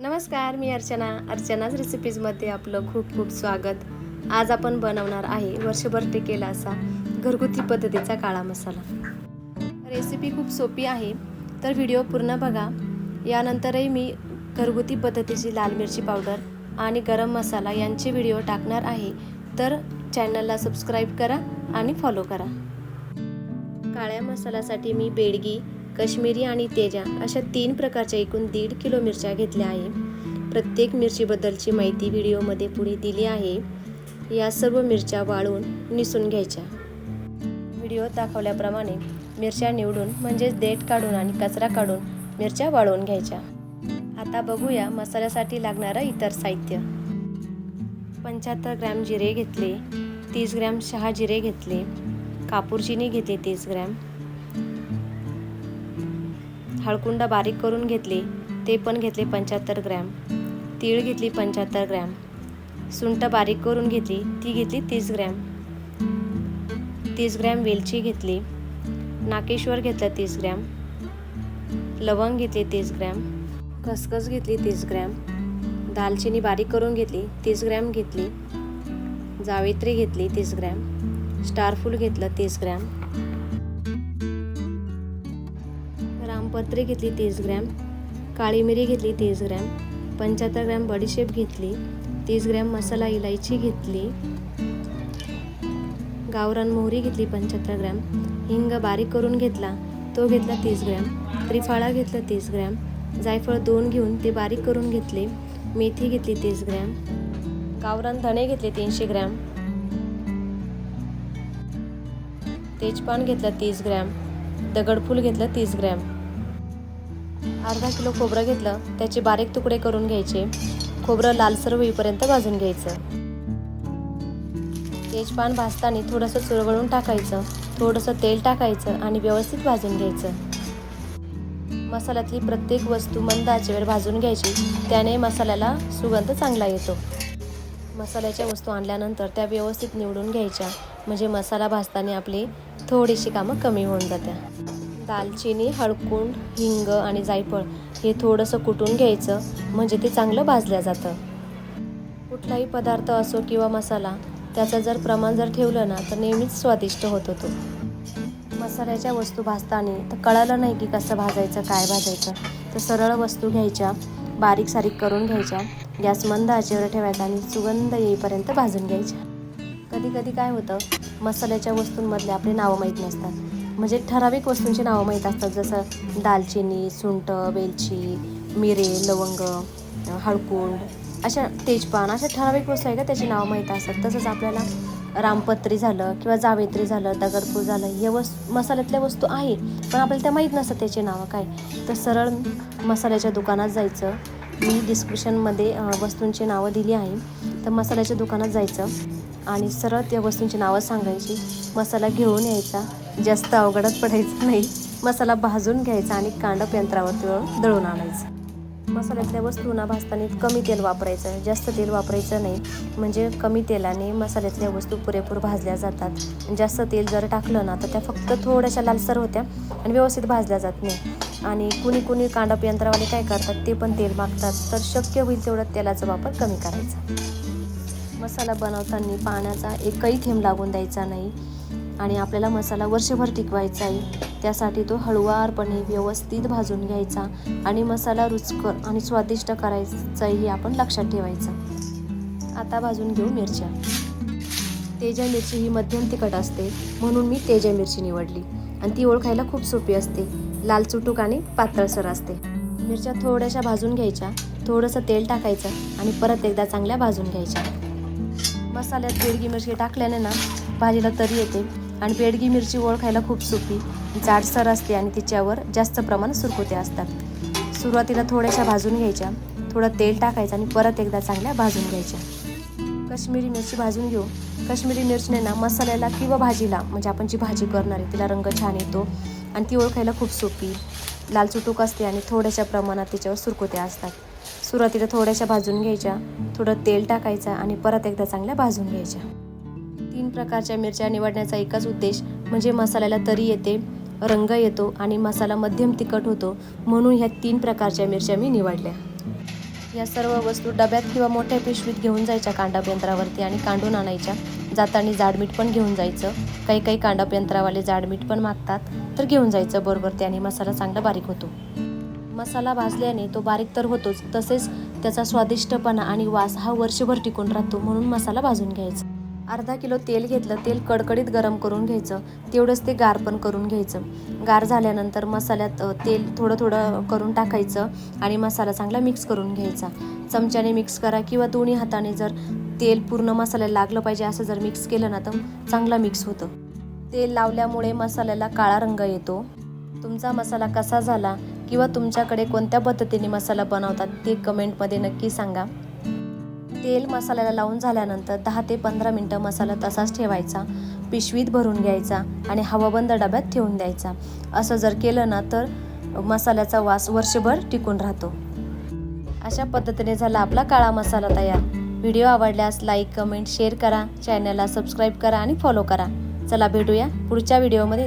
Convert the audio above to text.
नमस्कार मी अर्चना. अर्चनाच रेसिपीजमध्ये आपलं खूप खूप स्वागत. आज आपण बनवणार आहे वर्षभर टिकेला असा घरगुती पद्धतीचा काळा मसाला. रेसिपी खूप सोपी आहे तर व्हिडिओ पूर्ण बघा. यानंतरही मी घरगुती पद्धतीची लाल मिरची पावडर आणि गरम मसाला यांचे व्हिडिओ टाकणार आहे. तर चॅनलला सबस्क्राईब करा आणि फॉलो करा. काळ्या मसाल्यासाठी मी बेडगी काश्मीरी आणि तेजा अशा तीन प्रकारच्या एकूण दीड किलो मिरच्या घेतल्या आहे प्रत्येक मिरचीबद्दलची माहिती व्हिडिओमध्ये पुढे दिली आहे. या सर्व मिरच्या वाळून निसून घ्यायच्या. व्हिडिओत दाखवल्याप्रमाणे मिरच्या निवडून म्हणजेच देठ काढून आणि कचरा काढून मिरच्या वाळवून घ्यायच्या. आता बघूया मसाल्यासाठी लागणारं इतर साहित्य. पंच्याहत्तर ग्रॅम जिरे घेतले तीस ग्रॅम शहा जिरे घेतले कापूरचिनी घेतली तीस ग्रॅम हळकुंड बारीक करून घेतले ते पण घेतले पंच्याहत्तर ग्रॅम. तीळ घेतली पंच्याहत्तर ग्रॅम. सुंट बारीक करून घेतली ती घेतली तीस ग्रॅम. तीस ग्रॅम वेलची घेतली. नाकेश्वर घेतलं तीस ग्रॅम. लवंग घेतली तीस ग्रॅम. खसखस घेतली तीस ग्रॅम. दालचिनी बारीक करून घेतली तीस ग्रॅम घेतली. जावित्री घेतली तीस ग्रॅम. स्टारफूल घेतलं तीस ग्रॅम. पत्रे घेतली तीस ग्रॅम काळी मिरी घेतली तीस ग्रॅम पंच्याहत्तर ग्रॅम बडीशेप घेतली तीस ग्रॅम मसाला इलायची घेतली गावरान मोहरी घेतली पंच्याहत्तर ग्रॅम हिंग बारीक करून घेतला तो घेतला तीस ग्रॅम त्रिफाळा घेतला तीस ग्रॅम जायफळ दोन घेऊन ते बारीक करून घेतले मेथी घेतली तीस ग्रॅम गावरान धणे घेतले तीनशे ग्रॅम तेजपान घेतलं तीस ग्रॅम दगडफूल घेतलं तीस ग्रॅम अर्धा किलो खोबरं घेतलं त्याचे बारीक तुकडे करून घ्यायचे. खोबरं लालसर होईपर्यंत भाजून घ्यायचं. तेजपान भाजताना थोडंसं चुरगळून टाकायचं. थोडंसं तेल टाकायचं आणि व्यवस्थित भाजून घ्यायचं. मसाल्यातली प्रत्येक वस्तू मंद आचेवर भाजून घ्यायची. त्याने मसाल्याला सुगंध चांगला येतो. मसाल्याच्या वस्तू आणल्यानंतर त्या व्यवस्थित निवडून घ्यायच्या. म्हणजे मसाला भाजताना आपली थोडीशी कामं कमी होऊन जात्या. दालचिनी हळकुंड हिंग आणि जायफळ हे थोडंसं कुटून घ्यायचं म्हणजे ते चांगलं भाजलं जातं. कुठलाही पदार्थ असो किंवा मसाला त्याचं जर प्रमाण जर ठेवलं ना तर नेहमीच स्वादिष्ट होत होतो. मसाल्याच्या वस्तू भाजताना तर कळालं नाही की कसं भाजायचं काय भाजायचं. तर सरळ वस्तू घ्यायच्या बारीक सारीक करून घ्यायच्या गॅस मंद आचेवर ठेवायचा आणि सुगंध येईपर्यंत भाजून घ्यायच्या कधी कधी काय होतं मसाल्याच्या वस्तूंमधले आपले नावं माहीत नसतात. म्हणजे ठराविक वस्तूंची नावं माहीत असतात जसं दालचिनी सुंट वेलची मिरे लवंग हळकुंड अशा तेजपान अशा ठराविक वस्तू आहे का? त्याची नावं माहीत असतात. तसंच आपल्याला रामपत्री झालं किंवा जावेत्री झालं दगडपूर झालं हे वस मसाल्यातल्या वस्तू आहेत पण आपल्याला त्या माहीत नसतात त्याची नावं काय. तर सरळ मसाल्याच्या दुकानात जायचं मी डिस्क्रिप्शनमध्ये वस्तूंची नावं दिली आहे. तर मसाल्याच्या दुकानात जायचं आणि सरळ त्या वस्तूंची नावं सांगायची. मसाला घेऊन यायचा. जास्त अवघडत पडायचं नाही. मसाला भाजून घ्यायचा आणि कांडप यंत्रावरती दळून आणायचं. मसाल्यातल्या वस्तूंना भाजताना कमी तेल वापरायचं. जास्त तेल वापरायचं नाही. म्हणजे कमी तेलाने मसाल्यातल्या वस्तू पुरेपूर भाजल्या जातात. जास्त तेल जर टाकलं ना तर त्या फक्त थोड्याशा लालसर होत्या आणि व्यवस्थित भाजल्या जात नाही. आणि कुणी कुणी कांडप यंत्रावाले काय करतात ते पण तेल मागतात. तर शक्य होईल तेवढं तेलाचा वापर कमी करायचा. मसाला बनवताना पाण्याचा एकही थेंब लागून द्यायचा नाही आणि आपल्याला मसाला वर्षभर टिकवायचा आहे त्यासाठी तो हळुवारपणे व्यवस्थित भाजून घ्यायचा आणि मसाला रुचकर आणि स्वादिष्ट करायचाही आपण लक्षात ठेवायचं. आता भाजून घेऊ मिरच्या. तेजा मिरची ही मध्यम तिखट असते म्हणून मी तेजा मिरची निवडली. आणि ती ओळखायला खूप सोपी असते. लाल चुटूक आणि पातळसर असते. मिरच्या थोड्याशा भाजून घ्यायच्या थोडंसं तेल टाकायचं आणि परत एकदा चांगल्या भाजून घ्यायच्या. मसाल्यात बेडगी मिरची टाकल्याने ना भाजीला तरी येते आणि बेडगी मिरची ओळखायला खूप सोपी. जाडसर असते आणि तिच्यावर जास्त प्रमाणात सुरकुते असतात. सुरुवातीला थोड्याशा भाजून घ्यायच्या थोडं तेल टाकायचं आणि परत एकदा चांगल्या भाजून घ्यायच्या. काश्मीरी मिरची भाजून घेऊ. काश्मीरी मिरचीने ना मसाल्याला किंवा भाजीला म्हणजे आपण जी भाजी करणार आहे तिला रंग छान येतो आणि ती ओळखायला खूप सोपी. लाल चुटूक असते आणि थोड्याशा प्रमाणात त्याच्यावर सुरकुत्या असतात. सुरुवातीला थोड्याशा भाजून घ्यायच्या थोडं तेल टाकायचं आणि परत एकदा चांगल्या भाजून घ्यायच्या. तीन प्रकारच्या मिरच्या निवडण्याचा एकच उद्देश म्हणजे मसाल्याला तरी येते रंग येतो आणि मसाला मध्यम तिखट होतो म्हणून ह्या तीन प्रकारच्या मिरच्या मी निवडल्या. या सर्व वस्तू डब्यात किंवा मोठ्या पिशवीत घेऊन जायच्या कांडप यंत्रावरती आणि कांडून आणायच्या. जाताना जाडमीठ पण घेऊन जायचं. काही काही कांडप यंत्रावाले जाडमीठ पण मागतात तर घेऊन जायचं बरोबर त्याने मसाला चांगला बारीक होतो. मसाला भाजल्याने तो बारीक तर होतोच तसेच त्याचा स्वादिष्टपणा आणि वास हा वर्षभर टिकून राहतो म्हणून मसाला भाजून घ्यायचा. अर्धा किलो तेल घेतलं तेल कडकडीत गरम करून घ्यायचं तेवढंच ते गार पण करून घ्यायचं. गार झाल्यानंतर मसाल्यात तेल थोडं थोडं करून टाकायचं आणि मसाला चांगला मिक्स करून घ्यायचा. चमच्याने मिक्स करा किंवा दोन्ही हाताने जर तेल पूर्ण मसाल्याला लागलं पाहिजे असं जर मिक्स केलं ना तर चांगला मिक्स होतं. तेल लावल्यामुळे मसाल्याला काळा रंग येतो. तुमचा मसाला कसा झाला किंवा तुमच्याकडे कोणत्या पद्धतीने मसाला बनवतात ते कमेंटमध्ये नक्की सांगा. तेल मसाल्याला लावून झाल्यानंतर दहा ते पंधरा मिनटं मसाला तसाच ठेवायचा. पिशवीत भरून घ्यायचा आणि हवाबंद डब्यात ठेवून द्यायचा. असं जर केलं ना तर मसाल्याचा वास वर्षभर टिकून राहतो. अशा पद्धतीने झाला आपला काळा मसाला तयार. व्हिडिओ आवडल्यास लाईक कमेंट शेअर करा. चॅनलला सबस्क्राईब करा आणि फॉलो करा. चला भेटूया पुढच्या व्हिडिओमध्ये.